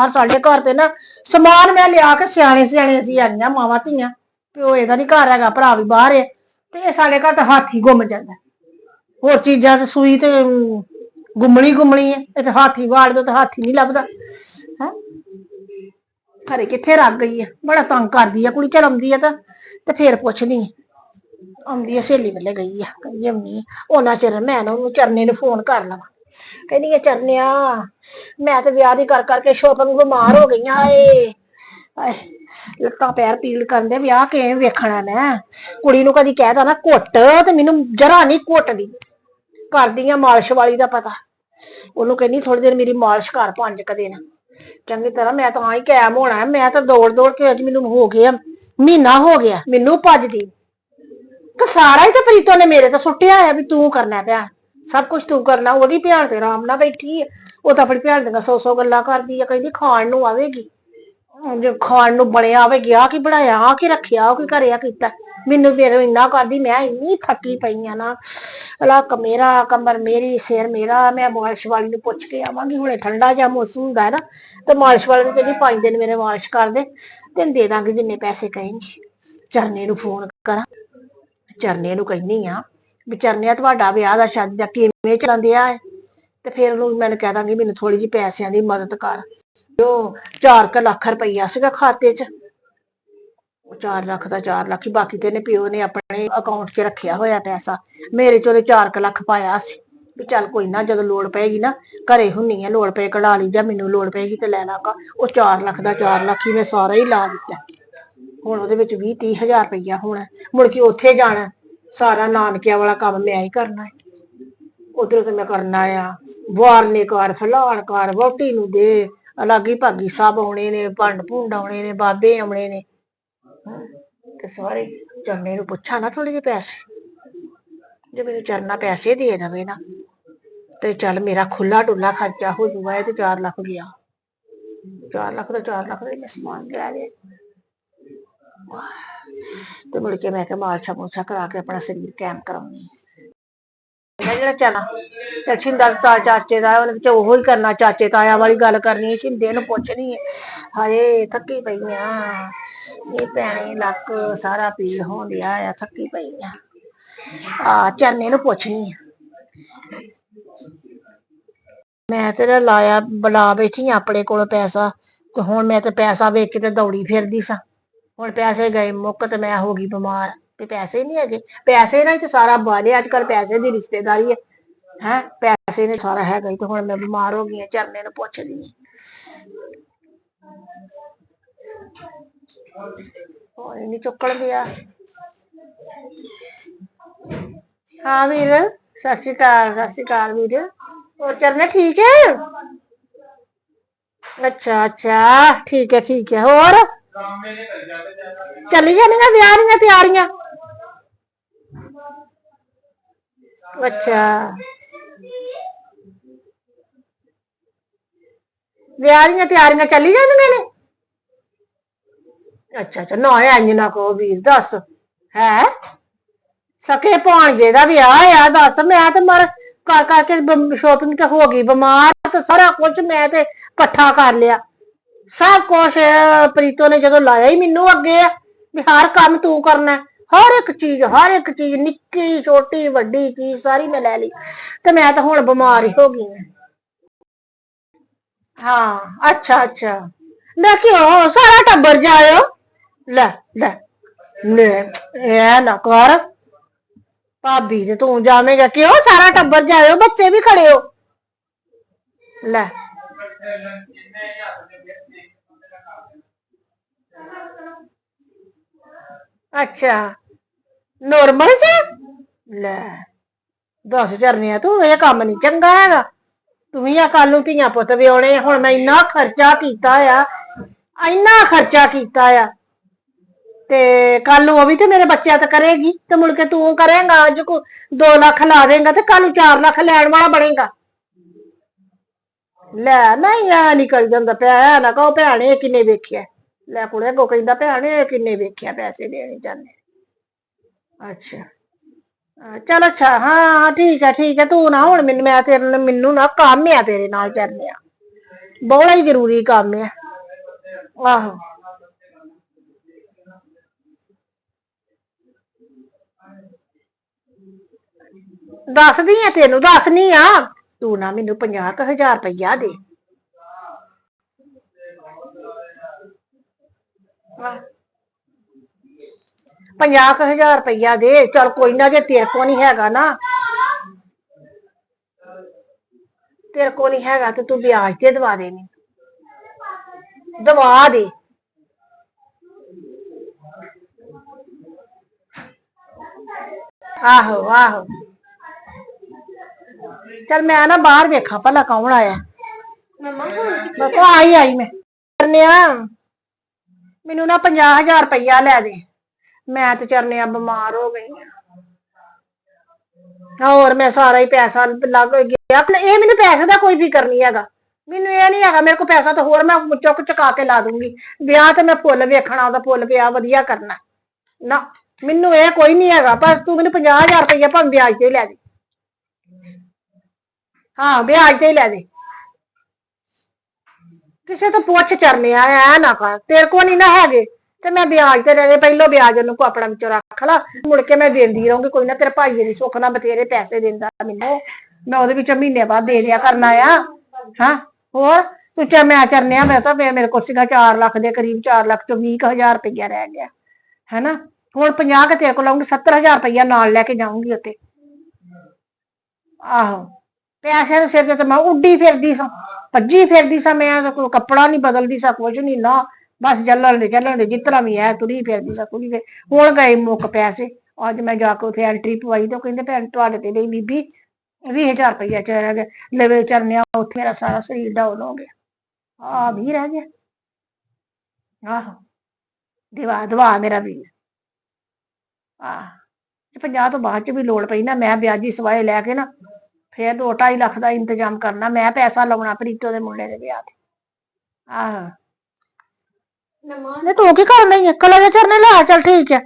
ਬਾਹਰ ਸਾਡੇ ਘਰ ਤੇ ਨਾ ਸਮਾਨ ਮੈਂ ਲਿਆ ਕੇ ਸਿਆਣੇ ਸਿਆਣੇ ਅਸੀਂ ਆਈਆਂ ਮਾਵਾਂ ਧੀਆਂ। ਪਿਓ ਇਹਦਾ ਨਹੀਂ ਘਰ ਹੈਗਾ, ਭਰਾ ਵੀ ਬਾਹਰ ਹੈ ਤੇ ਇਹ ਸਾਡੇ ਘਰ ਤਾਂ ਹਾਥੀ ਗੁੰਮ ਜਾਂਦਾ। ਹੋਰ ਚੀਜ਼ਾਂ ਤੇ ਸੂਈ ਤੇ ਗੁੰਮਣੀ ਗੁੰਮਣੀ ਹੈ ਇਹ ਤੇ ਹਾਥੀ ਵਾੜ ਦੋ ਤੇ ਹਾਥੀ ਨਹੀਂ ਲੱਭਦਾ, ਹੈ। ਘਰੇ ਕਿੱਥੇ ਰੱਖ ਗਈ ਹੈ ਬੜਾ ਤੰਗ ਕਰਦੀ ਆ ਕੁੜੀ ਚਲ ਆਉਂਦੀ ਆ ਤਾਂ, ਤੇ ਫੇਰ ਪੁੱਛਦੀ ਆ ਆਉਂਦੀ ਆ ਸਹੇਲੀ ਵੱਲੇ ਗਈ ਆ, ਕਹਿੰਦੀ ਆਉਂਦੀ ਉਹਨਾਂ ਚਿਰ ਮੈਂ ਨਾ ਉਹਨੂੰ ਚਰਨੇ ਨੂੰ ਫੋਨ ਕਰ ਲਵਾਂ। ਕਹਿੰਦੀ ਆ ਚਰਨਿਆ, ਮੈਂ ਤੇ ਵਿਆਹ ਦੀ ਕਰ ਕਰਕੇ ਸ਼ੋਪਿੰਗ ਬਿਮਾਰ ਹੋ ਗਈਆਂ ਏ। ਆਏ, ਲੱਤਾਂ ਪੈਰ ਪੀੜ ਕਰਦੇ ਵਿਆਹ ਕਿਵੇਂ ਵੇਖਣਾ ਮੈਂ? ਕੁੜੀ ਨੂੰ ਕਦੀ ਕਹਿਦਾ ਨਾ ਘੁੱਟ, ਤੇ ਮੈਨੂੰ ਜਰਾ ਨਹੀਂ ਘੁੱਟਦੀ ਕਰਦੀ ਆ ਮਾਲਿਸ਼ ਵਾਲੀ ਦਾ ਪਤਾ। ਉਹਨੂੰ ਕਹਿੰਦੀ ਥੋੜੀ ਦੇਰ ਮੇਰੀ ਮਾਲਿਸ਼ ਕਰ ਪੰਜ ਕ ਦਿਨ। ਚੰਗੀ ਤਰ੍ਹਾਂ ਮੈਂ ਤਾਂ ਹੀ ਕੈਮ ਹੋਣਾ ਹੈ। ਮੈਂ ਤਾਂ ਦੌੜ ਦੌੜ ਕੇ ਅੱਜ ਮੈਨੂੰ ਹੋ ਗਿਆ, ਮਹੀਨਾ ਹੋ ਗਿਆ, ਮੈਨੂੰ ਭੱਜਦੀ। ਤੇ ਸਾਰਾ ਹੀ ਤੇ ਪ੍ਰੀਤੋ ਨੇ ਮੇਰੇ ਤੇ ਸੁੱਟਿਆ ਆ ਵੀ ਤੂੰ ਕਰਨਾ ਪਿਆ। ਸਭ ਕੁਝ ਤੂੰ ਕਰਨਾ, ਉਹਦੀ ਭੈਣ ਤੇ ਆਰਾਮ ਨਾਲ ਬੈਠੀ ਹੈ ਉਹ ਤਾਂ ਆਪਣੀ ਭੈਣ ਦੀਆਂ ਸੌ ਸੌ ਗੱਲਾਂ ਕਰਦੀ ਆ, ਕਹਿੰਦੀ ਖਾਣ ਨੂੰ ਆਵੇਗੀ। ਜੇ ਖਾਣ ਨੂੰ ਬਣਿਆ ਆਵੇਗੀ ਆ ਕੀ ਬਣਾਇਆ ਆ ਕੀ ਰੱਖਿਆ ਉਹ ਕੀ ਕਰਿਆ ਕੀਤਾ। ਮੈਨੂੰ ਮੇਰੇ ਇੰਨਾ ਕਰਦੀ, ਮੈਂ ਇੰਨੀ ਥੱਕੀ ਪਈ ਆ ਨਾ। ਲੱਕ ਮੇਰਾ ਕਮਰ, ਮੇਰੀ ਸਿਰ ਮੇਰਾ, ਮੈਂ ਮਾਲਿਸ਼ ਵਾਲੀ ਨੂੰ ਪੁੱਛ ਕੇ ਆਵਾਂਗੀ, ਹੁਣੇ ਠੰਡਾ ਜਿਹਾ ਮੌਸਮ ਹੁੰਦਾ ਹੈ ਨਾ, ਤੇ ਮਾਲਿਸ਼ ਵਾਲੀ ਨੂੰ ਕਹਿੰਦੀ ਪੰਜ ਦਿਨ ਮੇਰੇ ਮਾਲਿਸ਼ ਕਰ ਦੇ, ਤੈਨੂੰ ਦੇ ਦਾਂਗੀ ਜਿੰਨੇ ਪੈਸੇ ਕਹੇਂਗੀ। ਚਰਨੇ ਨੂੰ ਫੋਨ ਕਰਾਂ, ਚਰਨੇ ਨੂੰ ਕਹਿੰਨੀ ਆ ਵੀ ਚਰਨਿਆ ਤੁਹਾਡਾ ਵਿਆਹ ਦਾ ਸ਼ਾਦੀ ਦਾ ਕਿਵੇਂ ਚੱਲਦਿਆ ਆ? ਤੇ ਫਿਰ ਉਹਨੂੰ ਮੈਂ ਕਹਿ ਦਾਂਗੀ, ਮੈਨੂੰ ਥੋੜੀ ਜਿਹੀ ਪੈਸਿਆਂ ਦੀ ਮਦਦ ਕਰ। ਉਹ 4 ਲੱਖ ਰੁਪਈਆ ਸੀਗਾ ਖਾਤੇ 'ਚ। ਉਹ 4 ਲੱਖ ਦਾ 4 ਲੱਖ ਹੀ, ਬਾਕੀ ਤੇ ਨੇ ਪਿਓ ਨੇ ਆਪਣੇ ਅਕਾਊਂਟ 'ਚ ਰੱਖਿਆ ਹੋਇਆ ਪੈਸਾ। ਮੇਰੇ 'ਚ ਚੋਂ 4 ਲੱਖ ਪਾਇਆ ਸੀ। ਵੀ ਚੱਲ ਕੋਈ ਨਾ, ਜਦੋਂ ਲੋੜ ਪਏਗੀ ਨਾ, ਘਰੇ ਹੁੰਨੀ ਆ, ਲੋੜ ਪਏ ਕਢਾ ਲਈ ਜਾਂ ਮੈਨੂੰ ਲੋੜ ਪਏਗੀ ਤੇ ਲੈ ਲਾਂਗਾ ਉਹ 4 ਲੱਖ ਦਾ 4 ਲੱਖ ਹੀ ਮੈਂ ਸਾਰਾ ਹੀ ਲਾ ਦਿੱਤਾ। ਹੁਣ ਉਹਦੇ ਵਿੱਚ 20 30 ਹਜ਼ਾਰ ਰੁਪਈਆ ਹੋਣਾ। ਮੁੜ ਕੇ ਉੱਥੇ ਜਾਣਾ। ਸਾਰਾ ਨਾਨਕਿਆਂ ਵਾਲਾ ਕੰਮ ਮੈਂ ਹੀ ਕਰਨਾ ਹੈ। ਉਧਰ ਤੇ ਮੈਂ ਕਰਨਾ ਆ, ਵਾਰਨੇ ਕਰ ਫਲਾਣ ਕਰ ਵੋਟੀ ਨੂੰ ਦੇ, ਅਲੱਗੀ ਭਾਗੀ ਸਭ ਆਉਣੇ ਨੇ, ਭੰਡ ਭੁੰਡ ਆਉਣੇ ਨੇ, ਬਾਬੇ ਆਉਣੇ ਨੇ। ਤੇ ਸਾਰੇ ਚਰਨੇ ਨੂੰ ਪੁੱਛਾਂ ਨਾ ਥੋੜੇ ਜਿਹੇ ਪੈਸੇ। ਜੇ ਮੈਨੂੰ ਚਰਨਾ ਪੈਸੇ ਦੇ ਦੇਵੇ ਨਾ, ਤੇ ਚੱਲ ਮੇਰਾ ਖੁੱਲਾ ਡੁੱਲਾ ਖਰਚਾ ਹੋ ਜੂਗਾ, ਇਹ ਤੇ 4 ਲੱਖ ਗਿਆ। 4 ਲੱਖ ਦਾ 4 ਲੱਖ ਦਾ ਮੈਂ ਸਮਾਨ ਲੈ ਲਿਆ। ਤੇ ਮੁੜ ਕੇ ਮੈਂ ਕਿਹਾ ਮਾਲਸ਼ਾ ਮੂਲਸ਼ਾ ਕਰਾ ਕੇ ਆਪਣਾ ਸਰੀਰ ਕੈਮ ਕਰਾਉਣੀ ਹੈ। ਜਿਹੜਾ ਚਨਾ ਤੇ ਛਿੰਦਾ ਦਾ ਚਾਚੇ ਦਾ ਉਹਨੇ ਤੇ ਉਹੋ ਹੀ ਕਰਨਾ, ਚਾਚੇ ਤਾਇਆ ਵਾਲੀ ਗੱਲ ਕਰਨੀ ਛਿੰਦੇ ਨੂੰ ਪੁੱਛਣੀ ਹੈ। ਹਾਏ, ਥੱਕੀ ਪਈ ਆ ਇਹ ਭੈਣੇ ਲੱਕ ਸਾਰਾ ਪੀੜ ਹੋਣ ਡਿਆ ਆ, ਥੱਕੀ ਪਈ ਆ ਆ ਚਰਨੇ ਨੂੰ ਪੁੱਛਣੀ ਆ। ਮੈਂ ਤੇਰਾ ਲਾਇਆ, ਬਲਾ ਬੈਠੀ ਆਂ ਆਪਣੇ ਕੋਲ ਪੈਸਾ, ਤੇ ਹੁਣ ਮੈਂ ਤੇ ਪੈਸਾ ਵੇਖ ਕੇ ਤੇ ਦੌੜੀ ਫਿਰਦੀ ਸਾਂ। ਹੁਣ ਪੈਸੇ ਗਏ, ਮੁੱਕ ਤੇ ਮੈਂ ਹੋ ਗਈ ਬਿਮਾਰ ਤੇ ਪੈਸੇ ਨਹੀਂ ਹੈਗੇ। ਪੈਸੇ ਨਾਲ ਹੀ ਤੇ ਸਾਰਾ ਬਾਲੇ ਅੱਜ ਕੱਲ ਪੈਸੇ ਦੀ ਰਿਸ਼ਤੇਦਾਰੀ ਹੈ ਹੈ, ਪੈਸੇ ਨੇ ਸਾਰਾ ਹੈਗਾ ਹੀ ਤੇ ਹੁਣ ਮੈਂ ਬਿਮਾਰ ਹੋ ਗਈ ਹਾਂ ਚਰਨੇ ਨੂੰ ਪੁੱਛਦੀ ਹਾਂ ਹੋਰ ਨਹੀਂ ਚੁੱਕਣ ਗਿਆ ਹਾਂ ਵੀਰ, ਸਤਿ ਸ਼੍ਰੀ ਅਕਾਲ, ਸਤਿ ਸ਼੍ਰੀ ਅਕਾਲ ਵੀਰ। ਹੋਰ ਚਰਨੇ ਠੀਕ ਹੈ? ਅੱਛਾ ਅੱਛਾ, ਠੀਕ ਹੈ ਠੀਕ ਹੈ। ਹੋਰ? ਚੱਲੀ ਜਾਣੀਆਂ ਵਿਆਹ ਦੀਆਂ ਤਿਆਰੀਆਂ? ਅੱਛਾ। ਵਿਆਹ ਦੀਆਂ ਤਿਆਰੀਆਂ ਚੱਲੀ ਜਾਂਦੀਆਂ ਨੇ? ਅੱਛਾ ਅੱਛਾ। ਨਾ ਇੰਜ ਨਾ ਕਹੋ ਵੀਰ, ਦੱਸ। ਹੈ? ਸਕੇ ਭਾਣਜੇ ਦਾ ਵਿਆਹ ਆ, ਦੱਸ। ਮੈਂ ਤੇ ਮਰ ਕਰ, ਕਰਕੇ ਸ਼ੋਪਿੰਗ ਤੇ ਹੋ ਗਈ, ਬਿਮਾਰ ਤੇ ਸਾਰਾ ਕੁਝ ਮੈਂ ਤੇ ਇਕੱਠਾ ਕਰ ਲਿਆ। ਸਭ ਕੁਝ ਪ੍ਰੀਤੋ ਨੇ ਜਦੋਂ ਲਾਇਆ ਹੀ ਮੈਨੂੰ ਅੱਗੇ ਆ, ਵੀ ਹਰ ਕੰਮ ਤੂੰ ਕਰਨਾ ਹਰ ਇੱਕ ਚੀਜ਼, ਹਰ ਇੱਕ ਚੀਜ਼, ਨਿੱਕੀ, ਛੋਟੀ, ਵੱਡੀ ਚੀਜ਼ ਸਾਰੀ ਮੈਂ ਲੈ ਲਈ ਤੇ ਮੈਂ ਤਾਂ ਹੁਣ ਬਿਮਾਰ ਹੀ ਹੋ ਗਈ ਹਾਂ। ਹਾਂ, ਅੱਛਾ ਅੱਛਾ। ਮੈਂ ਕਿਉਂ? ਸਾਰਾ ਟੱਬਰ ਜਾਇਓ। ਲੈ ਲੈ ਲੈ, ਇਹ ਨਾ ਕਰ। ਭਾਬੀ ਤੇ ਤੂੰ ਜਾਵੇਂਗਾ, ਕਿਉਂ? ਸਾਰਾ ਟੱਬਰ ਜਾਇਓ, ਬੱਚੇ ਵੀ ਖੜੇ ਹੋ। ਲੈ। ਅੱਛਾ। ਨੋਰਮਲ ਚ? ਲੈ, ਦੱਸ ਚਰਨਿਆ ਤੂੰ, ਇਹ ਕੰਮ ਨਹੀਂ ਚੰਗਾ ਹੈਗਾ। ਤੂੰ ਵੀ ਆ ਕੱਲ ਨੂੰ ਧੀਆਂ ਪੁੱਤ ਵਿਆਉਣੇ ਹੁਣ ਮੈਂ ਇੰਨਾ ਖਰਚਾ ਕੀਤਾ ਆ, ਇੰਨਾ ਖਰਚਾ ਕੀਤਾ ਆ। ਤੇ ਕੱਲ ਨੂੰ ਉਹ ਵੀ ਤੇ ਮੇਰੇ ਬੱਚਿਆਂ ਤੇ ਕਰੇਗੀ, ਤੇ ਮੁੜ ਕੇ ਤੂੰ ਕਰੇਗਾ, ਅੱਜ ਕੋ 2 ਲੱਖ ਲਾ ਦੇਗਾ ਤੇ ਕੱਲ ਨੂੰ 4 ਲੱਖ ਲੈਣ ਵਾਲਾ ਬਣੇਗਾ। ਲੈ, ਨਹੀਂ ਆ ਨਿਕਲ ਜਾਂਦਾ ਪਿਆ, ਐ ਨਾ ਕਹੋ ਭੈਣੇ ਕਿੰਨੇ ਵੇਖਿਆ। ਲੈ ਕੁੜੇ ਕੋ ਕਹਿੰਦਾ, ਭੈਣੇ ਕਿੰਨੇ ਵੇਖਿਆ ਪੈਸੇ ਦੇਣੇ ਜਾਂਦੇ ਅੱਛਾ। ਅਹ ਚੱਲ ਅੱਛਾ, ਹਾਂ ਠੀਕ ਹੈ ਠੀਕ ਹੈ ਤੂੰ ਨਾ ਹੁਣ ਮੈਨੂੰ, ਮੈਂ ਤੇਰੇ ਨਾਲ, ਮੈਨੂੰ ਨਾ ਕੰਮ ਆ ਤੇਰੇ ਨਾਲ ਚੱਲਿਆ ਬੜਾ ਹੀ ਜ਼ਰੂਰੀ ਕੰਮ ਆ। ਆਹੋ। ਦੱਸਦੀ ਆ ਤੈਨੂੰ, ਦੱਸਨੀ ਆ। ਤੂੰ ਨਾ ਮੈਨੂੰ 50000 ਰੁਪਇਆ ਦੇ। ਪੰਜਾਹ ਕੁ ਹਜ਼ਾਰ ਰੁਪਇਆ ਦੇ। ਚਲ ਕੋਈ ਨਾ ਜੇ ਤੇਰੇ ਕੋ ਨਹੀਂ ਹੈਗਾ ਨਾ। ਤੇਰੇ ਕੋ ਨਹੀਂ ਹੈਗਾ ਤੇ ਤੂੰ ਵਿਆਜ ਤੇ ਦਵਾ ਦੇ ਮੈਨੂੰ। ਦਵਾ ਦੇ। ਆਹੋ ਆਹੋ। ਚਲ ਮੈਂ ਨਾ ਬਾਹਰ ਵੇਖਾਂ ਭਲਾ ਕੌਣ ਆਇਆ। ਮਮਾ ਬਾਪਾ ਆਈ ਆਈ ਮੈਂ। ਚਰਨਿਆ ਮੈਨੂੰ ਨਾ 50000 ਰੁਪਇਆ ਲੈ ਦੇ। ਮੈਂ ਤੇ ਚਰਨਿਆ ਬਿਮਾਰ ਹੋ ਗਈ। ਆਂ। ਹੋਰ ਮੈਂ ਸਾਰਾ ਹੀ ਪੈਸਾ ਲੱਗ ਗਿਆ। ਇਹ ਮੈਨੂੰ ਪੈਸੇ ਦਾ ਕੋਈ ਫਿਕਰ ਨਹੀਂ ਹੈਗਾ। ਮੈਨੂੰ ਇਹ ਨਹੀਂ ਹੈਗਾ, ਮੇਰੇ ਕੋਲ ਪੈਸਾ ਤਾਂ ਹੋਰ ਮੈਂ ਚੁੱਕ ਚੁਕਾ ਕੇ ਲਾ ਦੂੰਗੀ। ਵਿਆਹ ਤੇ ਮੈਂ ਫੁੱਲ ਵੇਖਣਾ, ਉਹਦਾ ਫੁੱਲ ਵਿਆਹ ਵਧੀਆ ਕਰਨਾ। ਨਾ, ਮੈਨੂੰ ਇਹ ਕੋਈ ਨਹੀਂ ਹੈਗਾ, ਪਰ ਤੂੰ ਮੈਨੂੰ 50000 ਰੁਪਇਆ ਭਾਵੇਂ ਵਿਆਜ ਤੇ ਹੀ ਲੈ ਦੇ। ਹਾਂ, ਵਿਆਜ ਤੇ ਹੀ ਲੈ ਦੇ। ਕਿਸੇ ਤੋਂ ਪੁੱਛ ਚਰਨੇ ਐ ਨਾ ਕਰ। ਤੇਰੇ ਕੋ ਨਹੀਂ ਨਾ ਹੈਗੇ। ਤੇ ਮੈਂ ਵਿਆਜ ਤੇ ਲੈ ਪਹਿਲੋ ਵਿਆਜ ਉਹਨੂੰ ਕੋ ਆਪਣਾ ਵਿੱਚੋਂ ਰੱਖ ਲਾ। ਮੁੜ ਕੇ ਮੈਂ ਦਿੰਦੀ ਰਹੂੰਗੀ, ਕੋਈ ਨਾ ਤੇਰੇ ਭਾਈ ਦੀ ਸੁੱਖ ਨਾਲ ਬਥੇਰੇ ਪੈਸੇ ਦਿੰਦਾ ਮੈਨੂੰ। ਮੈਂ ਉਹਦੇ ਵਿੱਚ ਮਹੀਨੇ ਬਾਅਦ ਦੇ ਦਿਆ ਕਰਨਾ ਆ। ਹਾਂ, ਹੋਰ? ਤੂੰ ਚਾ ਮੈਂ ਚਰਨਿਆ ਮੈਂ ਤਾਂ ਮੇਰੇ ਕੋਲ ਸੀਗਾ 4 ਲੱਖ ਦੇ ਕਰੀਬ 4 ਲੱਖ ਤੋਂ 20000 ਰੁਪਇਆ ਰਹਿ ਗਿਆ। ਹੈਨਾ? ਹੁਣ 50 ਕਿ ਤੇਰੇ ਕੋਲ ਲਾਉਂਗੀ 70000 ਰੁਪਇਆ ਨਾਲ ਲੈ ਕੇ ਜਾਊਂਗੀ ਉੱਤੇ ਆਹੋ। ਪੈਸਿਆਂ ਦੇ ਸਿਰ ਤੇ ਤਾਂ ਮੈਂ ਉੱਡੀ ਫਿਰਦੀ ਸਾਂ, ਭੱਜੀ ਫਿਰਦੀ ਸਾਂ ਮੈਂ, ਤਾਂ ਕੋਈ ਕੱਪੜਾ ਨਹੀਂ ਬਦਲਦੀ ਸਾਂ ਕੁਝ ਨਹੀਂ, ਨਾ, ਬਸ ਚੱਲਣ ਦੇ ਚੱਲਣ ਦੇ ਜਿਤਨਾ ਵੀ ਹੈ ਤੁਰੀ ਫਿਰਦੀ ਸਾਂ ਤੁਰੀ ਫਿਰ ਹੁਣ ਗਏ ਮੁੱਕ ਪੈਸੇ, ਅੱਜ ਮੈਂ ਜਾ ਕੇ ਉੱਥੇ ਐਂਟਰੀ ਪਵਾਈ ਤਾਂ ਕਹਿੰਦੇ ਭੈਣ ਤੁਹਾਡੇ ਤੇ ਨਹੀਂ ਬੀਬੀ 20000 ਰੁਪਇਆ ਚ ਰਹਿ ਗਿਆ। ਲਵੇ ਚਰਨਿਆ, ਉੱਥੇ ਮੇਰਾ ਸਾਰਾ ਸਰੀਰ ਡਾਊਨ ਹੋ ਗਿਆ। ਆ ਵੀ ਰਹਿ ਗਿਆ। ਆਹੋ, ਦਿਵਾ, ਦਵਾ ਮੇਰਾ ਵੀਰ। ਆਹ, ਤੇ 50 ਤੋਂ ਬਾਅਦ ਚ ਵੀ ਲੋੜ ਪਈ ਨਾ, ਮੈਂ ਵਿਆਜੀ ਸਵਾਏ ਲੈ ਕੇ ਨਾ ਫੇਰ 2.5 ਲੱਖ ਦਾ ਇੰਤਜ਼ਾਮ ਕਰਨਾ ਮੈਂ ਪੈਸਾ ਲਾਉਣਾ ਪ੍ਰੀਤੋ ਦੇ ਮੁੰਡੇ ਦੇ ਵਿਆਹ ਤੇ। ਆਹ। ਮਮਾ ਨੇ ਤੂੰ ਕੀ ਕਰਨ ਰਹੀ ਹੈ ਕਲਾ ਦੇ ਚਰਨੇ ਲਾ ਚੱਲ ਠੀਕ ਹੈ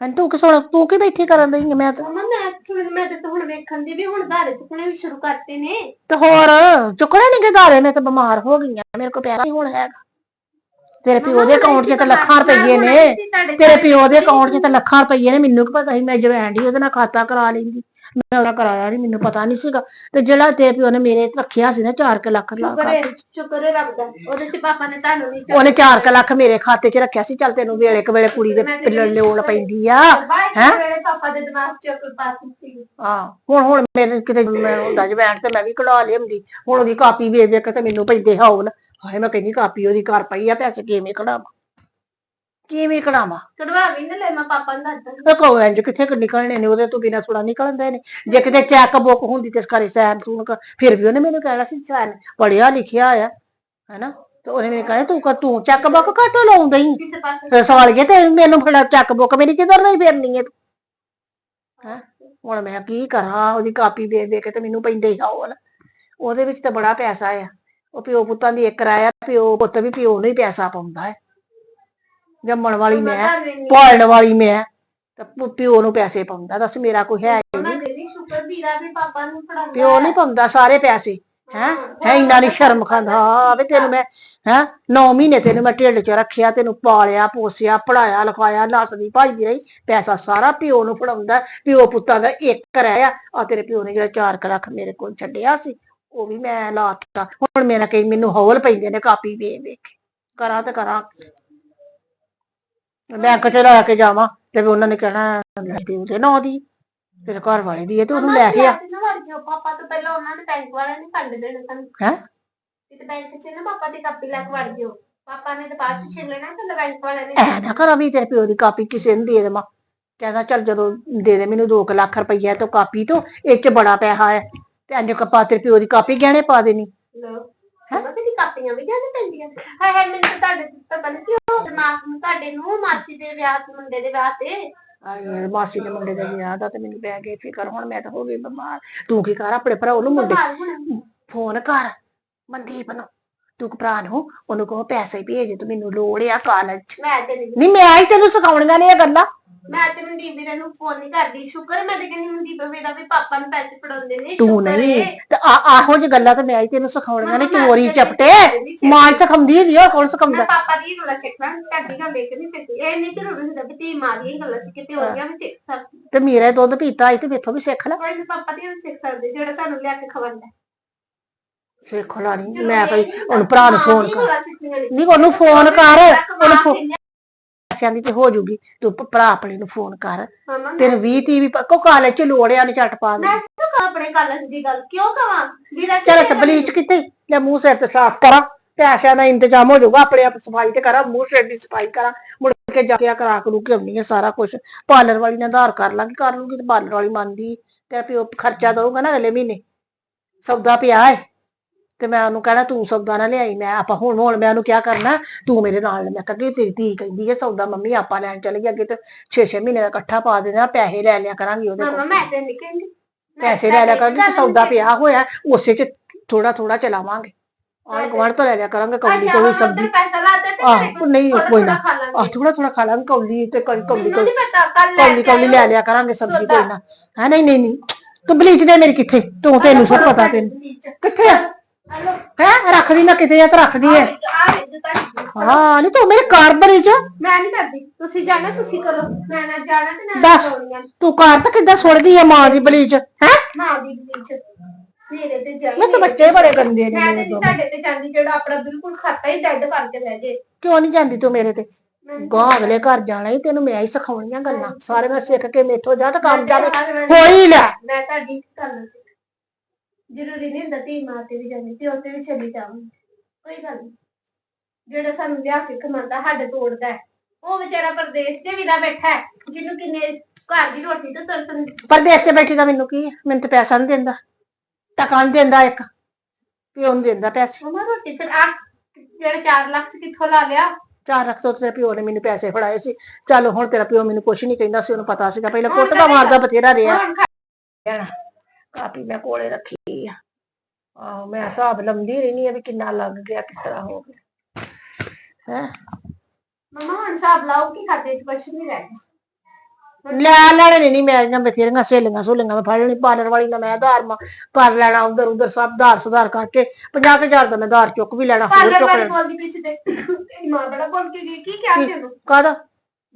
ਹਾਂ ਤੂੰ ਕੀ ਸੁਣ ਤੂੰ ਕੀ ਬੈਠੀ ਕਰਨ ਹੈ ਮੈਂ ਤਾਂ ਮਮਾ ਮੈਂ ਸੁਣ ਮੈਂ ਤਾਂ ਹੁਣ ਵੇਖਣ ਦੀ ਵੀ ਹੁਣ ਘਰ ਚੁੱਕਣੇ ਵੀ ਸ਼ੁਰੂ ਕਰਤੇ ਨੇ। ਤੇ ਹੋਰ ਚੁੱਕਣੇ ਨਹੀਂ ਗਦਾਰੇ ਮੈਂ ਤਾਂ ਬਿਮਾਰ ਹੋ ਗਈ ਆ। ਮੇਰੇ ਕੋਲ ਪੈਸਾ ਨਹੀਂ ਹੁਣ ਹੈਗਾ। ਤੇਰੇ ਪਿਓ ਦੇ ਅਕਾਊਂਟ 'ਚ ਤਾਂ ਲੱਖਾਂ ਰੁਪਏ ਨੇ। ਤੇਰੇ ਪਿਓ ਦੇ ਅਕਾਊਂਟ 'ਚ ਤਾਂ ਲੱਖਾਂ ਰੁਪਏ ਨੇ ਮੈਨੂੰ ਕੀ ਪਤਾ ਸੀ ਮੈਂ ਜਵੈਣ ਦੀ ਉਹਦੇ ਨਾਲ ਖਾਤਾ ਕਰਾ ਲੈਂਦੀ। ਮੈਂ ਉਹਦਾ ਕਰਾਇਆ ਨਹੀਂ ਮੈਨੂੰ ਪਤਾ ਨਹੀਂ ਸੀਗਾ। ਤੇ ਜਿਹੜਾ ਤੇਰੇ ਪਿਓ ਨੇ ਮੇਰੇ ਤੇ ਰੱਖਿਆ ਸੀ ਨਾ 4 ਲੱਖ ਲਾ ਸ਼ੁਕਰ ਦਾ। ਉਹਦੇ ਚ ਪਾਪਾ ਨੇ ਤੁਹਾਨੂੰ ਨਹੀਂ ਉਹਨੇ 4 ਲੱਖ ਮੇਰੇ ਖਾਤੇ 'ਚ ਰੱਖਿਆ ਸੀ ਚੱਲ ਤੈਨੂੰ ਵੇਲੇ ਕ ਵੇਲੇ ਕੁੜੀ ਦੇ ਪਿੱਲਣ ਲੋੜ ਪੈਂਦੀ ਆ ਹੈ? ਮੇਰੇ ਪਾਪਾ ਦੇ ਦਿਮਾਗ ਚ ਕੋਈ ਬਾਤ ਨਹੀਂ ਸੀ ਹਾਂ ਹੁਣ ਹੁਣ ਮੇਰੇ ਕਿਤੇ ਮੈਂ ਹੁੰਦਾ ਜਵੈਣ ਤੇ ਮੈਂ ਵੀ ਕਢਾ ਲਿਆਉਂਦੀ ਹੁਣ ਉਹਦੀ ਕਾਪੀ ਵੇਖ ਵੇਖ ਕੇ ਤੇ ਮੈਨੂੰ ਪੈਂਦੇ ਹੌਲ। ਹਾਏ ਮੈਂ ਕਹਿੰਦੀ ਕਾਪੀ ਉਹਦੀ ਘਰ ਪਈ ਆ ਪੈਸੇ ਕਿਵੇਂ ਕਢਾਵਾਂ? ਕਿਵੇਂ ਕਢਾਵਾਂ? ਕਢਵਾ ਵੀ ਨਾ ਲੈ ਮੈਂ ਪਾਪਾ ਨੂੰ ਦੱਸ ਉਹ ਕਹੋ ਇੰਜ ਕਿੱਥੇ ਕੁ ਨਿਕਲਣੇ ਨੇ ਉਹਦੇ ਤੋਂ ਬਿਨਾ ਥੋੜਾ ਨਿਕਲਦੇ ਨੇ। ਜੇ ਕਿਤੇ ਚੈੱਕ ਬੁੱਕ ਹੁੰਦੀ ਤੇ ਘਰੇ ਸੈਨ ਸੂਨ ਕਰ ਫਿਰ ਵੀ ਉਹਨੇ ਮੈਨੂੰ ਕਹਿਣਾ ਸੀ ਸੈਨ ਪੜਿਆ ਲਿਖਿਆ ਆ ਹੈਨਾ? ਤੇ ਉਹਨੇ ਮੈਨੂੰ ਕਹਿਣਾ ਤੂੰ ਕ- ਤੂੰ ਚੈੱਕ ਬੁੱਕ ਘੱਟ ਲਾਉਂਦਾ ਹੀ ਕਿਸੇ ਪਾਸੇ ਤੇ ਤੇ ਮੈਨੂੰ ਫੜਾ ਚੈੱਕ ਬੁੱਕ ਮੇਰੀ ਕਿਧਰ ਨਹੀਂ ਫਿਰਨੀ ਹੈ? ਹੈਂ। ਹੁਣ ਮੈਂ ਕੀ ਕਰਾਂ ਉਹਦੀ ਕਾਪੀ ਦੇ ਦੇ ਕੇ ਤੇ ਮੈਨੂੰ ਪੈਂਦੇ ਹੀ ਹੌਲ ਉਹਦੇ ਵਿੱਚ ਤਾਂ ਬੜਾ ਪੈਸਾ ਆ। ਉਹ ਪਿਓ ਪੁੱਤਾਂ ਦੀ ਇੱਕ ਰਾਇਆ ਪਿਓ ਪੁੱਤ ਵੀ ਪਿਓ ਨੂੰ ਹੀ ਪੈਸਾ ਪਾਉਂਦਾ ਹੈ ਜੰਮਣ ਵਾਲੀ ਮੈਂ ਪਾਲਣ ਵਾਲੀ ਮੈਂ ਤੇ ਪ- ਪਿਓ ਨੂੰ ਪੈਸੇ ਪਾਉਂਦਾ ਦੱਸ ਮੇਰਾ ਕੋਈ ਹੈ ਨਹੀਂ ਕਹਿੰਦੀ ਸ਼ੁਕਰ ਵੀਰਾ ਵੀ ਪਾਪਾ ਨੂੰ ਪੜਾਉਂਦਾ ਪਿਓ ਨਹੀਂ ਪਾਉਂਦਾ ਸਾਰੇ ਪੈਸੇ ਹੈ? ਹੈ ਇੰਨਾ ਨਹੀਂ ਸ਼ਰਮ ਖਾਂਦਾ ਆਵੇ ਤੈਨੂੰ ਮੈਂ ਹੈ? 9 ਮਹੀਨੇ ਤੈਨੂੰ ਮੈਂ ਢਿੱਡ 'ਚ ਰੱਖਿਆ ਤੈਨੂੰ ਪਾਲਿਆ ਪੋਸਿਆ ਪੜਾਇਆ ਲਿਖਾਇਆ ਨੱਸਦੀ ਭੱਜਦੀ ਰਹੀ ਪੈਸਾ ਸਾਰਾ ਪਿਓ ਨੂੰ ਫੜਾਉਂਦਾ ਪਿਓ ਪੁੱਤਾਂ ਦਾ ਇੱਕ ਰਹਿ ਆ ਤੇਰੇ ਪਿਓ ਨੇ ਜਿਹੜਾ 4 ਲੱਖ ਮੇਰੇ ਕੋਲ ਛੱਡਿਆ ਸੀ ਉਹ ਵੀ ਮੈਂ ਲਾਤਾ ਹੁਣ ਮੇਰਾ ਕਈ ਮੈਨੂੰ ਹੌਲ ਪੈਂਦੇ ਨੇ ਕਾਪੀ ਵੇਖ ਵੇਖ ਕੇ। ਕਰਾਂ ਤੇ ਕਰਾਂ। ਬੈਂਕ 'ਚ ਲੈ ਕੇ ਜਾਵਾਂ ਤੇ ਵੀ ਉਹਨਾਂ ਨੇ ਕਹਿਣਾ ਲੈ ਦੇ ਉਹਦੇ ਨਾਂ ਦੀ ਤੇਰੇ ਘਰ ਵਾਲੇ ਦੀ ਹੈ ਤੇ ਉਹਨੂੰ ਲੈ ਕੇ ਆ। ਨਾ ਵੜ ਜਾਓ ਪਾਪਾ ਤੋਂ ਪਹਿਲਾਂ ਉਹਨਾਂ ਨੇ ਬੈਂਕ ਵਾਲਿਆਂ ਨੇ ਫੰਡ ਦੇਣਾ ਤੁਹਾਨੂੰ ਹੈਂ? ਤੇ ਬੈਂਕ 'ਚ ਨਾ ਪਾਪਾ ਦੀ ਕਾਪੀ ਲੈ ਕੇ ਵੜ ਜਾਓ ਪਾਪਾ ਨੇ ਤਾਂ ਬਾਅਦ 'ਚ ਛਿੱਲਣਾ ਤੇ ਬੈਂਕ ਵਾਲਿਆਂ ਨੇ। ਐ ਨਾ ਕਰਾਂ ਵੀ ਤੇਰੇ ਪਿਓ ਦੀ ਕਾਪੀ ਕਿਸੇ ਨੂੰ ਦੇ ਦੇਵਾਂ ਕਹਿੰਦਾ ਚੱਲ ਜਦੋਂ ਦੇ ਦੇ ਮੈਨੂੰ 2 ਲੱਖ ਰੁਪਈਆ ਤੋਂ ਕਾਪੀ ਤੋਂ ਇਹ ਚ ਬੜਾ ਪੈਸਾ ਹੈ। ਤੇ ਅੰਜ ਕਪਾ ਤੇਰੇ ਪਿਓ ਦੀ ਕਾਪੀ ਗਹਿਣੇ ਪਾ ਦੇਣੀ। ਲਓ। ਕਾਪੀਆਂ ਵੀ ਜਾਣੇ ਪੈਂਦੀਆਂ ਹਾਏ ਹਾਏ ਮੈਨੂੰ ਤਾਂ ਤੁਹਾਡੇ ਤੋਂ ਪਤਾ ਨਹੀਂ ਕਿਉਂ ਦਿਮਾਗ ਨੂੰ ਤੁਹਾਡੇ ਨੂੰ ਮਾਸੀ ਦੇ ਵਿਆਹ ਤੇ ਮੁੰਡੇ ਦੇ ਵਿਆਹ ਤੇ। ਮਾਸੀ ਦੇ ਮੁੰਡੇ ਦਾ ਵਿਆਹ ਦਾ ਤੇ ਮੈਨੂੰ ਪੈ ਗਿਆ ਫਿਕਰ ਹੁਣ ਮੈਂ ਤਾਂ ਹੋ ਗਈ ਬਿਮਾਰ। ਤੂੰ ਕੀ ਕਰ ਆਪਣੇ ਭਰਾ ਨੂੰ ਮੁੰਡੇ ਬਿਮਾਰ ਹੋਣਾ। ਫੋਨ ਕਰ ਮਨਦੀਪ ਨੂੰ। ਤੂੰ ਭਰਾ ਨੂੰ ਉਹਨੂੰ ਕਹੋ ਪੈਸੇ ਭੇਜ ਤੂੰ ਮੈਨੂੰ ਲੋੜ ਆ ਕਾਲਜ ਚ। ਮੈਂ ਤੇ ਨਹੀਂ ਨਹੀਂ ਮੈਂ ਹੀ ਤੈਨੂੰ ਸਿਖਾਉਣੀਆਂ ਨੇ ਇਹ ਗੱਲਾਂ। ਮੈਂ ਤੇ ਮਨਦੀਪ ਵੀਰੇ ਨੂੰ ਫੋਨ ਨਹੀਂ ਕਰਦੀ ਸ਼ੁਕਰ ਮੈਂ ਤੇ ਕਹਿੰਦੀ ਮਨਦੀਪ ਵੀਰਾ ਵੀ ਪਾਪਾ ਨੂੰ ਪੈਸੇ ਫੜਾਉਂਦੇ ਨੇ ਤੂੰ ਸ਼ੁਕਰ ਨਹੀਂ ਏ। ਤੇ ਆ ਆਹੋ ਜੀ ਗੱਲਾਂ ਤੇ ਮੈਂ ਹੀ ਤੈਨੂੰ ਸਿਖਾਉਣੀਆਂ ਨੇ ਚੋਰੀ ਚਪਟੇ। ਮਾਂ ਸਿਖਾਉਂਦੀ ਹੁੰਦੀ ਆ ਕੌਣ ਮੈਂ ਸਿਖਾਉਂਦਾ ਪਾਪਾ ਦੀ ਗੱਲਾਂ ਸਿੱਖਣਾ ਕਰਦੀ ਗੱਲ ਦੇਖ ਨਹੀਂ ਸਕਦੀ। ਇਹ ਨਹੀਂ ਜ਼ਰੂਰੀ ਹੁੰਦਾ ਵੀ ਤੀ ਮਾਂ ਦੀਆਂ ਗੱਲਾਂ ਸਿੱਖ ਕੇ ਪਿਓ ਦੀਆਂ ਵੀ ਸਿੱਖ ਸਕਦੀ। ਤੇ ਮੇਰਾ ਦੁੱਧ ਪੀਤਾ ਸੀ ਤੇ ਮੇਥੋਂ ਵੀ ਸਿੱਖ ਲੈ। ਕੋਈ ਨੀ ਪਾਪਾ ਦੀਆਂ ਵੀ ਸਿੱਖ ਸਕਦੇ ਜਿਹੜਾ ਸਾਨੂੰ ਲਿਆ ਕੇ ਖਵਾਉਂਦਾ। ਸਿੱਖ ਲਾ ਨਹੀਂ ਮੈਂ ਕੋਈ ਉਹਨੂੰ ਭਰਾ ਨੂੰ ਫੋਨ ਕਰ। ਨਹੀਂ ਉਹਨੂੰ ਫੋਨ ਕਰ। ਉਹਨੂੰ ਫੋ- ਪੈਸਿਆਂ ਦੀ ਤੇ ਹੋ ਜੂਗੀ। ਤੂੰ ਭ- ਭਰਾ ਆਪਣੇ ਨੂੰ ਫੋਨ ਕਰ। ਮਮਾ। ਤੈਨੂੰ 20 30 ਵੀ ਕੋ ਕਾਲਜ ਚ ਲੋੜਿਆ ਨੂੰ ਝਟ ਪਾ ਦੇ। ਮੈਂ ਤੂੰ ਆਪਣੇ ਕਾਲਜ ਦੀ ਗੱਲ? ਕਿਉਂ ਕਵਾਂ? ਵੀਰਾ ਚਲ ਅੱਛਾ ਬਲੀਚ ਕਿਤੇ ਲੈ ਮੂੰਹ ਸਿਰ ਤੇ ਸਾਫ਼ ਕਰਾਂ। ਪੈਸਿਆਂ ਦਾ ਇੰਤਜ਼ਾਮ ਹੋ ਜਾਊਗਾ। ਆਪਣੇ ਆਪ ਸਫ਼ਾਈ ਤੇ ਕਰਾਂ ਮੂੰਹ ਸਿਰ ਦੀ ਸਫ਼ਾਈ ਕਰਾਂ। ਮੁੜ ਕੇ ਜਾ ਕੇ ਆ ਕਰਾ ਕਰੂ ਕੇ ਆਉਣੀ ਹੈ ਸਾਰਾ ਕੁਝ ਪਾਰਲਰ ਵਾਲੀ ਨਾਲ ਆਧਾਰ ਕਰ ਲਾਂਗੀ ਕਰ ਲੂੰਗੀ ਤੇ ਪਾਰਲਰ ਵਾਲੀ ਮੰਨਦੀ। ਤੇ ਪਿਓ ਖਰਚਾ ਦਊਗਾ ਨਾ ਅਗਲੇ ਮਹੀਨੇ। ਸੌਦਾ ਪਿਆ ਹੈ ਤੇ ਮੈਂ ਉਹਨੂੰ ਕਹਿਣਾ ਤੂੰ ਸੌਦਾ ਨਾ ਲਿਆਈ ਮੈਂ ਆਪਾਂ ਹੁਣ ਹੁਣ ਮੈਂ ਉਹਨੂੰ ਕਿਹਾ ਕਰਨਾ ਤੂੰ ਮੇਰੇ ਨਾਲ ਮੈਂ ਕਹਾਂ ਕਿ ਤੇਰੀ ਧੀ ਕਹਿੰਦੀ ਹੈ ਸੌਦਾ ਮੰਮੀ ਆਪਾਂ ਲੈਣ ਚਲੇ ਗਏ ਅੱਗੇ ਤੇ 6-6 ਮਹੀਨੇ ਦਾ ਇਕੱਠਾ ਪਾ ਦੇਣਾ ਪੈਸੇ ਲੈ ਲਿਆ ਕਰਾਂਗੇ ਉਹਦੇ ਕੋਲ। ਮੈਂ ਤੇ ਨਹੀਂ ਕਹਿੰਦੀ। ਪੈਸੇ ਲੈ ਲਿਆ ਕਰਾਂਗੇ ਸੌਦਾ ਪਿਆ ਹੋਇਆ ਉਸੇ ਚ ਥੋੜਾ ਥੋੜਾ ਚਲਾਵਾਂਗੇ। ਆਹ ਗਵਾਂਢ ਤੋਂ ਲੈ ਲਿਆ ਕਰਾਂਗੇ ਕੌਲੀ ਕੋਈ ਸਬਜ਼ੀ। ਪੈਸਾ ਲਾਤੇ ਤੇ ਨਹੀਂ, ਕੋਈ ਨਾ। ਆਹ ਥੋੜਾ ਥੋੜਾ ਖਾ ਲਾਂਗੇ ਕੌਲੀ ਤੇ ਕੌਲੀ ਕੌਲੀ ਕੱਲ ਲੈ। ਲਿਆ ਕਰਾਂਗੇ ਸਬਜ਼ੀ। ਕੋਈ ਨਾ। ਹੈ ਨਹੀਂ ਨਹੀਂ ਨਹੀਂ। ਤੂੰ ਬਲੀਚ ਦੇ ਮੇਰੀ ਕਿੱਥੇ? ਤੂੰ ਤੈਨੂੰ ਸਭ ਪਤਾ ਤੈਨੂੰ। ਕਿੱਥੇ ਆ? ਹੈ? ਰੱਖਦੀ ਮੈਂ ਕਿਤੇ ਆ ਤੇ ਰੱਖਦੀ ਐ ਹਾਂ ਨਹੀਂ ਤੂੰ ਮੇਰੇ ਕਾਰ ਬਲੀਚ ਮੈਂ ਨਹੀਂ ਕਰਦੀ। ਤੁਸੀਂ ਜਾਣਾ ਤੁਸੀਂ ਕਰੋ। ਮੈਂ ਨਾ ਜਾਣਾ ਤੇ ਨਾ ਦੱਸ। ਤੂੰ ਕਾਰ ਤਾਂ ਕਿੱਦਾਂ ਸੁੱਟਦੀ ਐ ਮਾਂ ਦੀ ਬਲੀਚ ਹੈ? ਮਾਂ ਦੀ ਵਿੱਚ ਮੇਰੇ ਤੇ ਜਾਈ ਮੈਂ ਤਾਂ ਬੱਚੇ ਬੜੇ ਗੰਦੇ ਨੇ ਮੈਂ ਤੇ ਮੇਰੇ ਨੀ ਤੋਂ। ਤੁਹਾਡੇ ਤੇ ਜਾਂਦੀ ਜਿਹੜਾ ਆਪਣਾ ਬਿਲਕੁਲ ਖਾਤਾ ਹੀ ਡੈਡ ਕਰਕੇ ਲੈ ਜੇ ਕਿਉਂ ਨਹੀਂ ਜਾਂਦੀ ਤੂੰ ਮੇਰੇ ਤੇ? ਗਾਂ ਅਗਲੇ ਘਰ ਜਾਣਾ ਹੀ ਤੈਨੂੰ ਮੈਂ ਹੀ ਸਿਖਾਉਣੀਆਂ ਗੱਲਾਂ। ਸਾਰੇ ਮੈਂ ਸਿੱਖ ਕੇ ਮੇਥੋਂ ਜਾ ਤਾਂ ਕੰਮ ਵੇਲੇ- ਹੋਈ ਲੈ। ਮੈਂ ਤੁਹਾਡੀ ਗੱਲ ਜ਼ਰੂਰੀ ਨਹੀਂ ਹੁੰਦਾ ਧੀ ਮਾਂ ਤੇ ਵੀ ਜਾਂਦੀ ਪਿਓ ਤੇ ਵੀ ਚਲੀ ਜਾਵਾਂਗੀ ਕੋਈ ਗੱਲ ਨਹੀਂ ਜਿਹੜਾ ਸਾਨੂੰ ਲਿਆ ਕੇ ਕਮਾਉਂਦਾ ਸਾਡੇ ਤੋੜਦਾ ਹੈ। ਉਹ ਵਿਚਾਰਾ ਪ੍ਰਦੇਸ਼ 'ਚ ਵੀ ਨਾ ਬੈਠਾ ਹੈ ਜਿਹਨੂੰ ਕਿੰਨੇ ਘਰ ਦੀ ਰੋਟੀ ਤੋਂ ਤਰਸਨ ਪਰਦੇਸ ਤੇ ਬੈਠੀ ਦਾ ਮੈਨੂੰ ਕੀ ਹੈ? ਮੈਨੂੰ ਤੇ ਪੈਸਾ ਨਹੀਂ ਦਿੰਦਾ। ਟਕਾ ਨਹੀਂ ਦਿੰਦਾ ਇੱਕ। ਪਿਓ ਨੂੰ ਦਿੰਦਾ ਪੈਸੇ। ਮਮਾ ਰੋਟੀ ਫਿਰ ਆ। ਜਿਹੜਾ 4 ਲੱਖ ਸੀ ਕਿੱਥੋਂ ਲਾ ਲਿਆ? ਚਾਰ ਰੱਖ ਤੋਂ ਤੇਰੇ ਪਿਓ ਨੇ ਮੈਨੂੰ ਪੈਸੇ ਫੜਾਏ ਸੀ। ਚੱਲ ਹੁਣ ਤੇਰਾ ਪਿਓ ਮੈਨੂੰ ਕੁਛ ਨਹੀਂ ਕਹਿੰਦਾ ਸੀ ਉਹਨੂੰ ਪਤਾ ਸੀਗਾ। ਪਹਿਲਾਂ ਕੁੱਟਦਾ ਮਾਰਦਾ ਬਥੇਰਾ ਰਿਹਾ। ਹੁਣ ਖਾ- ਕਾਪੀ ਮੈਂ ਕੋਲੇ ਰੱਖੀ ਆ। ਆਹੋ ਮੈਂ ਹਿਸਾਬ ਲੰਦੀ ਰਹਿਣੀ ਆ ਵੀ ਕਿੰਨਾ ਲੱਗ ਗਿਆ ਕਿਸ ਤਰ੍ਹਾਂ ਹੋ ਗਿਆ। ਹੈ? ਮਮਾ ਹੁਣ ਹਿਸਾਬ ਲਾਓ ਕਿ ਖਾਤੇ 'ਚ ਕੁਛ ਨਹੀਂ ਰਹਿ ਗਿਆ। ਲੈ ਲੈਣੇ ਨਹੀਂ ਮੈਂ ਬਥੇਰੀਆਂ ਸਹੇਲੀਆਂ ਸਹੂਲੀਆਂ ਮੈਂ ਫੜ ਲੈਣੀ ਪਾਰਲਰ ਵਾਲੀ ਨਾਲ ਮੈਂ ਆਧਾਰ ਮ- ਕਰ ਲੈਣਾ ਉਧਰ ਉਧਰ ਸਭ ਧਾਰ ਸੁਧਾਰ ਕਰਕੇ 50000 ਦਾ ਮੈਂ ਧਾਰ ਚੁੱਕ ਵੀ ਲੈਣਾ ਹੋਰ ਪਾਰਲਰ ਚੁੱਕ ਵਾਲੀ ਲੈਣਾ। ਬੋਲਦੀ ਪਈ ਸੀ ਤੇ ਤੇਰੀ ਮਾਂ ਬੜਾ ਬੋਲ ਕੇ ਗਈ ਕੀ ਕਿਹਾ ਤੈਨੂੰ ਕਾਹਦਾ?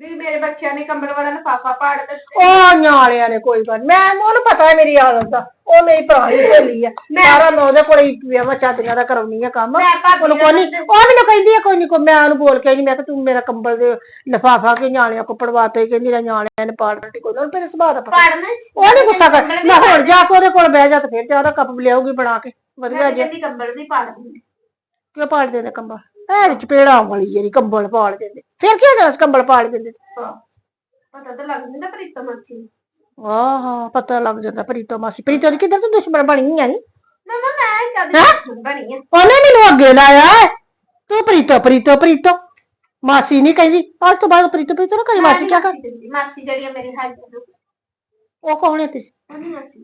ਵੀ ਮੇਰੇ ਬੱਚਿਆਂ ਨੇ ਕੰਬਲ ਵਾਲਾ ਲਫਾਫਾ ਪਾੜ ਦਿੱਤਾ ਉਹ ਨਿਆਣਿਆਂ ਨੇ ਕੋਈ ਗੱਲ ਮੈਂ ਉਹਨੂੰ ਪਤਾ ਹੈ ਮੇਰੀ ਹਾਲਤ ਦਾ। ਉਹ ਮੇਰੀ ਪੁਰਾਣੀ ਸਹੇਲੀ ਆ ਸਾਰਾ ਮੈਂ ਉਹਦੇ ਕੋਲ ਹੀ ਚਾਦੀਆਂ ਦਾ ਕਰਾਉਣੀ ਆ ਕੰਮ। ਉਹਨੂੰ ਕੋਈ ਨਹੀਂ ਉਹ ਮੈਨੂੰ ਕਹਿੰਦੀ ਆ ਕੋਈ ਨਹੀਂ ਕੋਈ ਮੈਂ ਉਹਨੂੰ ਬੋਲ ਕੇ ਨਹੀਂ ਮੈਂ ਕਿ ਤੂੰ ਮੇਰਾ ਕੰਬਲ ਦੇ ਲਫਾਫਾ ਕੇ ਨਿਆਣਿਆਂ ਕੋ ਪੜਵਾਤੇ ਕਹਿੰਦੀ ਨਾ ਨਿਆਣਿਆਂ ਨੇ ਪਾੜਨ ਕੋਈ ਨਾ ਤੇਰੇ ਸੁਭਾਅ ਦਾ ਪਤਾ। ਪਾੜਨਾ ਉਹ ਨਹੀਂ ਗੁੱਸਾ ਕਰ ਮੈਂ ਹੁਣ ਜਾ ਕੇ ਉਹਦੇ ਕੋਲ ਬਹਿ ਜਾ ਤੇ ਫਿਰ ਜਾ ਉਹਦਾ ਕੱਪ ਲਿਆਉਗੀ ਬਣਾ ਕੇ। ਵਧੀਆ ਜੇ। ਕਹਿੰਦੀ ਕੰਬਲ ਵੀ ਪਾੜ ਦਿੰਦੀ। ਕਿਉਂ ਪਾੜ ਦਿੰਦੇ ਕੰਬਲ? ਇਹ ਚਪੇੜਾ ਵਾਲੀ ਜਿਹੜੀ ਕੰਬਲ ਪਾੜ ਦਿੰਦੇ। ਫਿਰ ਕੀ ਹੋ ਜਾਣਾ ਸੀ ਕੰਬਲ ਪਾੜ ਦਿੰਦੇ? ਪਤਾ ਤਾਂ ਲੱਗ ਜਾਂਦਾ ਪ੍ਰੀਤਮ ਆਹ ਹਾਂ ਪਤਾ ਲੱਗ ਜਾਂਦਾ ਪ੍ਰੀਤੋ ਮਾਸੀ। ਪ੍ਰੀਤੋ ਦੀ ਕਿੱਧਰ ਤੋਂ ਦੁਸ਼ਮਣ ਬਣੀ ਆ ਨੀ? ਮਮਾ ਮੈਂ ਕਦੇ ਬਣੀ ਆ। ਉਹਨੇ ਮੈਨੂੰ ਅੱਗੇ ਲਾਇਆ। ਤੂੰ ਪ੍ਰੀਤੋ ਪ੍ਰੀਤੋ ਪ੍ਰੀਤੋ। ਮਾਸੀ ਨਹੀਂ ਕਹਿੰਦੀ। ਅੱਜ ਤੋਂ ਬਾਅਦ ਪ੍ਰੀਤੋ ਪ੍ਰੀਤੋ ਨਾ ਕਰੀ। ਮਾਸੀ ਕੀ ਕਰ ਮਾਸੀ ਜਿਹੜੀ ਆ ਮੇਰੀ ਹਾਜ਼ਰ ਉਹ ਕੌਣ ਹੈ ਤੇਰੀ? ਉਹਨੀ ਮਾਸੀ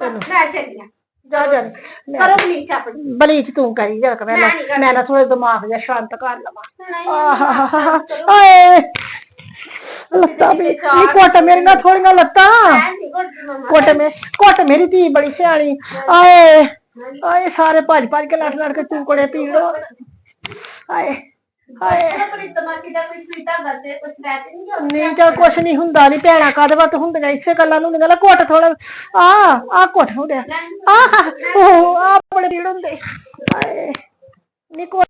ਮੈਂ ਚੱਲੀ ਆ। ਜਾ ਜਾ। ਕਰੋ ਪਲੀਜ਼ ਆਪਣੀ। ਬਲੀਚ ਤੂੰ ਕਰੀ ਜਾ ਮੈਂ ਮੈਂ ਨਹੀਂ ਕਰਦੀ। ਮੈਂ ਨਾ ਥੋੜਾ ਦਿਮਾਗ ਜਿਹਾ ਸ਼ਾਂਤ ਕਰ ਲਵਾਂ। ਨਹੀਂ ਆਹਾਹਾਹਾ। ਕਰੋ। ਓਏ। ਲੱਤਾਂ ਵੀ ਨਹੀਂ ਕੋਟ ਮੇਰੀਆਂ ਥੋੜੀਆਂ ਲੱਤਾਂ। ਨਹੀਂ ਮਮਾ। ਕੋਟ ਮੇ ਕੋਟ ਮੇਰੀ ਧੀ ਬੜੀ ਸਿਆਣੀ। ਆਏ। ਆਏ ਸਾਰੇ ਭੱਜ ਭੱਜ ਕੇ ਲੜ ਲੜ ਕੇ ਤੂੰ ਕੋਲੇ ਪੀੜ ਆਏ। ਹਾਏ। ਦਾ ਕੋਈ ਕੁਝ ਤੇ ਨਹੀਂ ਗਿਆ ਨਹੀਂ ਤਾਂ ਕੁਛ ਨਹੀਂ ਹੁੰਦਾ ਨਹੀਂ ਭੈਣਾ ਕਾਦੇ ਵੱਤ ਹੁੰਦੀਆਂ? ਇਸੇ ਗੱਲਾਂ ਨੂੰ ਨਿਕਲ ਕੋਟ ਥੋੜਾ ਆ ਆ। ਕੋਟ ਹੋ ਰਿਹਾ ਆ ਉਹ ਆ ਬੜੇ ਪੀੜ ਹੁੰਦੇ। ਹਾਏ। ਨਹੀਂ ਕੋ